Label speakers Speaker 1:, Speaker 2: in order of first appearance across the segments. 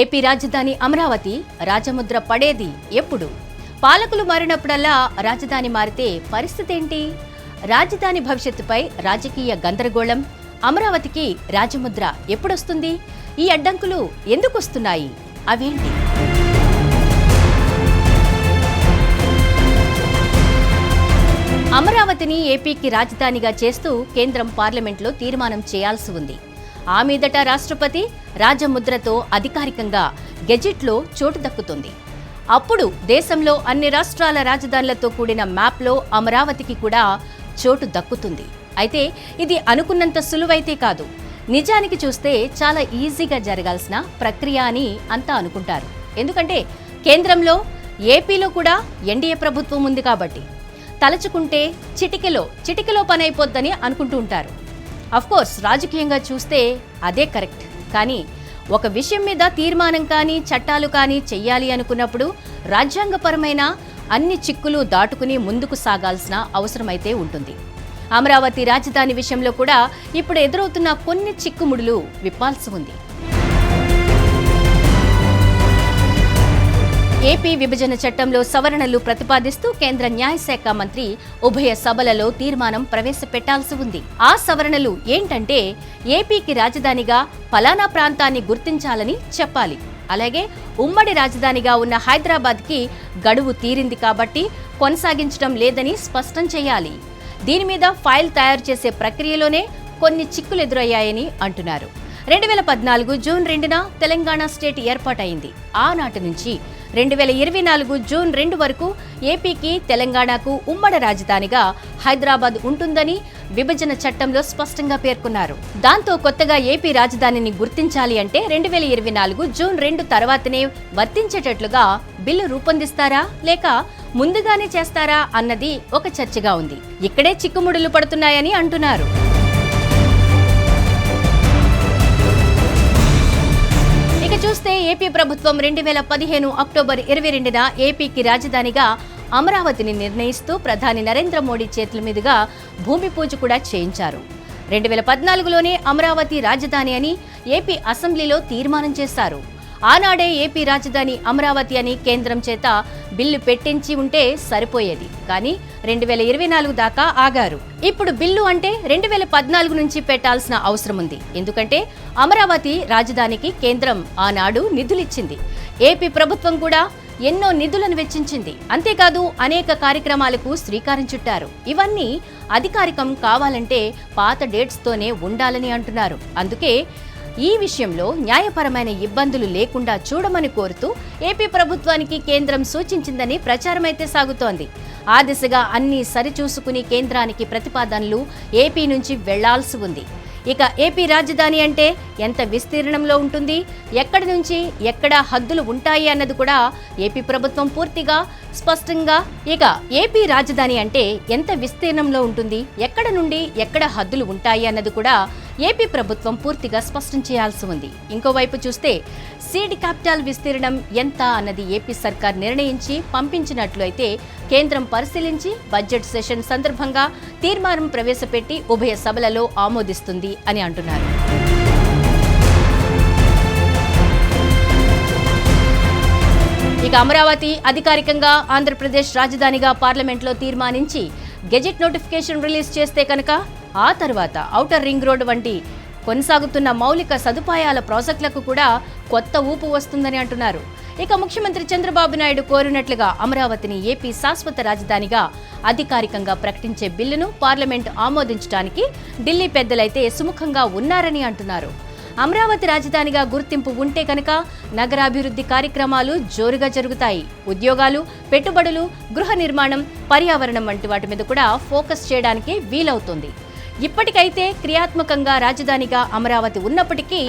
Speaker 1: AP రాజధాని అమరావతి రాజముద్ర పడేది ఎప్పుడు? పాలకులు మారినప్పుడల్లా రాజధాని మారితే పరిస్థితి ఏంటి రాజధాని భవిష్యత్తుపై రాజకీయ గందరగోళం అమరావతికి రాజముద్ర ఎప్పుడొస్తుంది? ఈ అడ్డంకులు ఎందుకు వస్తున్నాయి అవేంటి? అమరావతిని ఏపీకి రాజధానిగా చేస్తూ కేంద్రం పార్లమెంట్లో తీర్మానం చేయాల్సి ఉంది. ఆ మీదట రాష్ట్రపతి రాజముద్రతో అధికారికంగా గెజిట్లో చోటు దక్కుతుంది. అప్పుడు దేశంలో అన్ని రాష్ట్రాల రాజధానులతో కూడిన మ్యాప్లో అమరావతికి కూడా చోటు దక్కుతుంది. అయితే ఇది అనుకున్నంత సులువైతే కాదు. నిజానికి చూస్తే చాలా ఈజీగా జరగాల్సిన ప్రక్రియ అని అంతా అనుకుంటారు. ఎందుకంటే కేంద్రంలో ఏపీలో కూడా ఎన్డీఏ ప్రభుత్వం ఉంది కాబట్టి. తలచుకుంటే చిటికెలో చిటికెలో పని అయిపోద్దని అనుకుంటూ ఉంటారు. కోర్స్ రాజకీయంగా చూస్తే అదే కరెక్ట్. కానీ ఒక విషయం మీద తీర్మానం కానీ చట్టాలు కానీ చెయ్యాలి అనుకున్నప్పుడు రాజ్యాంగపరమైన అన్ని చిక్కులు దాటుకుని ముందుకు సాగాల్సిన అవసరమైతే ఉంటుంది. అమరావతి రాజధాని విషయంలో కూడా ఇప్పుడు ఎదురవుతున్న కొన్ని చిక్కుముడులు విప్పాల్సి ఉంది. ఏపీ విభజన చట్టంలో సవరణలు ప్రతిపాదిస్తూ కేంద్ర న్యాయశాఖ మంత్రి ఉభయ సభలలో తీర్మానం ప్రవేశపెట్టాల్సి ఉంది. ఆ సవరణలు ఏంటంటే ఏపీకి రాజధానిగా ఫలానా ప్రాంతాన్ని గుర్తించాలని చెప్పాలి. అలాగే ఉమ్మడి రాజధానిగా ఉన్న హైదరాబాద్కి గడువు తీరింది కాబట్టి కొనసాగించడం లేదని స్పష్టం చేయాలి. దీని మీద ఫైల్ తయారు చేసే ప్రక్రియలోనే కొన్ని చిక్కులు ఎదురయ్యాయని అంటున్నారు. రెండు వేల పద్నాలుగు జూన్ రెండున తెలంగాణ స్టేట్ ఏర్పాటైంది. ఆనాటి నుంచి రెండు వేల ఇరవై నాలుగు జూన్ రెండు వరకు ఏపీకి తెలంగాణకు ఉమ్మడి రాజధానిగా హైదరాబాద్ ఉంటుందని విభజన చట్టంలో స్పష్టంగా పేర్కొన్నారు. దాంతో కొత్తగా ఏపీ రాజధానిని గుర్తించాలి అంటే రెండు వేల ఇరవై నాలుగు జూన్ రెండు తర్వాతనే వర్తించేటట్లుగా బిల్లు రూపొందిస్తారా? లేక ముందుగానే చేస్తారా? అన్నది ఒక చర్చగా ఉంది. ఇక్కడే చిక్కుముడులు పడుతున్నాయని అంటున్నారు. చూస్తే ఏపీ ప్రభుత్వం రెండు వేల పదిహేను అక్టోబర్ ఇరవై రెండున ఏపీకి రాజధానిగా అమరావతిని నిర్ణయిస్తూ ప్రధాని నరేంద్ర మోడీ చేతుల మీదుగా భూమి పూజ కూడా చేయించారు. రెండు వేల పద్నాలుగులోనే అమరావతి రాజధాని అని ఏపీ అసెంబ్లీలో తీర్మానం చేశారు. ఆనాడే ఏపీ రాజధాని అమరావతి అని కేంద్రం చేత బిల్లు పెట్టించి ఉంటే సరిపోయేది. కానీ రెండు వేల ఇరవై నాలుగు దాకా ఆగారు. ఇప్పుడు బిల్లు అంటే రెండు వేల పద్నాలుగు నుంచి పెట్టాల్సిన అవసరం ఉంది. ఎందుకంటే అమరావతి రాజధానికి కేంద్రం ఆనాడు నిధులిచ్చింది. ఏపీ ప్రభుత్వం కూడా ఎన్నో నిధులను వెచ్చించింది. అంతేకాదు అనేక కార్యక్రమాలకు శ్రీకారం చుట్టారు. ఇవన్నీ అధికారికం కావాలంటే పాత డేట్స్తోనే ఉండాలని అంటున్నారు. అందుకే ఈ విషయంలో న్యాయపరమైన ఇబ్బందులు లేకుండా చూడమని కోరుతూ ఏపీ ప్రభుత్వానికి కేంద్రం సూచించిందని ప్రచారమైతే సాగుతోంది. ఆ దిశగా అన్ని సరిచూసుకుని కేంద్రానికి ప్రతిపాదనలు ఏపీ నుంచి వెళ్ళాల్సి ఉంది. ఇక ఏపీ రాజధాని అంటే ఎంత విస్తీర్ణంలో ఉంటుంది? ఎక్కడి నుంచి ఎక్కడ హద్దులు ఉంటాయి అన్నది కూడా ఏపీ ప్రభుత్వం పూర్తిగా స్పష్టంగా ఇక ఏపీ రాజధాని అంటే ఎంత విస్తీర్ణంలో ఉంటుంది? ఎక్కడ నుండి ఎక్కడ హద్దులు ఉంటాయి అన్నది కూడా ఏపీ ప్రభుత్వం పూర్తిగా స్పష్టం చేయాల్సి ఉంది. ఇంకోవైపు చూస్తే సీడ్ క్యాపిటల్ విస్తీర్ణం ఎంత అన్నది ఏపీ సర్కార్ నిర్ణయించి పంపించినట్లు అయితే కేంద్రం పరిశీలించి బడ్జెట్ సెషన్ సందర్భంగా తీర్మానం ప్రవేశపెట్టి ఉభయ సభలలో ఆమోదిస్తుంది అని అంటున్నారు. ఇక అమరావతి అధికారికంగా ఆంధ్రప్రదేశ్ రాజధానిగా పార్లమెంట్లో తీర్మానించి గెజెట్ నోటిఫికేషన్ రిలీజ్ చేస్తే కనుక ఆ తర్వాత ఔటర్ రింగ్ రోడ్ వంటి కొనసాగుతున్న మౌలిక సదుపాయాల ప్రాజెక్టులకు కూడా కొత్త ఊపు వస్తుందని అంటున్నారు. ఇక ముఖ్యమంత్రి చంద్రబాబు నాయుడు కోరినట్లుగా అమరావతిని ఏపీ శాశ్వత రాజధానిగా అధికారికంగా ప్రకటించే బిల్లును పార్లమెంట్ ఆమోదించడానికి ఢిల్లీ పెద్దలైతే సుముఖంగా ఉన్నారని అంటున్నారు. అమరావతి రాజధానిగా గుర్తింపు ఉంటే కనుక నగరాభివృద్ధి కార్యక్రమాలు జోరుగా జరుగుతాయి. ఉద్యోగాలు పెట్టుబడులు గృహ నిర్మాణం పర్యావరణం వంటి వాటి మీద కూడా ఫోకస్ చేయడానికి వీలవుతుంది. ఇప్పటికైతే క్రియాత్మకంగా రాజధానిగా అమరావతి ఉన్నప్పటికీ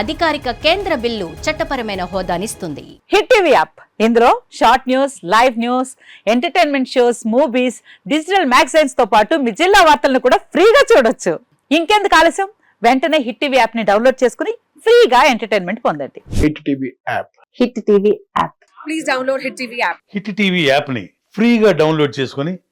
Speaker 1: అధికారిక కేంద్ర బిల్లు చట్టపరమైన హోదానిస్తుంది.
Speaker 2: Hit TV app. ఇందులో short news live news entertainment shows movies digital మ్యాగజైన్స్తో పాటు మీ జిల్లా వార్తలను కూడా ఫ్రీగా చూడొచ్చు. ఇంకెందుకు ఆలస్యం? వెంటనే హిట్ టీవీ యాప్ని డౌన్లోడ్ చేసుకుని ఫ్రీగా ఎంటర్టైన్మెంట్ పొందండి.
Speaker 3: Hit TV app.
Speaker 2: Hit TV app.
Speaker 4: Please download Hit TV app.
Speaker 5: Hit TV యాప్ని ఫ్రీగా డౌన్లోడ్ చేసుకొని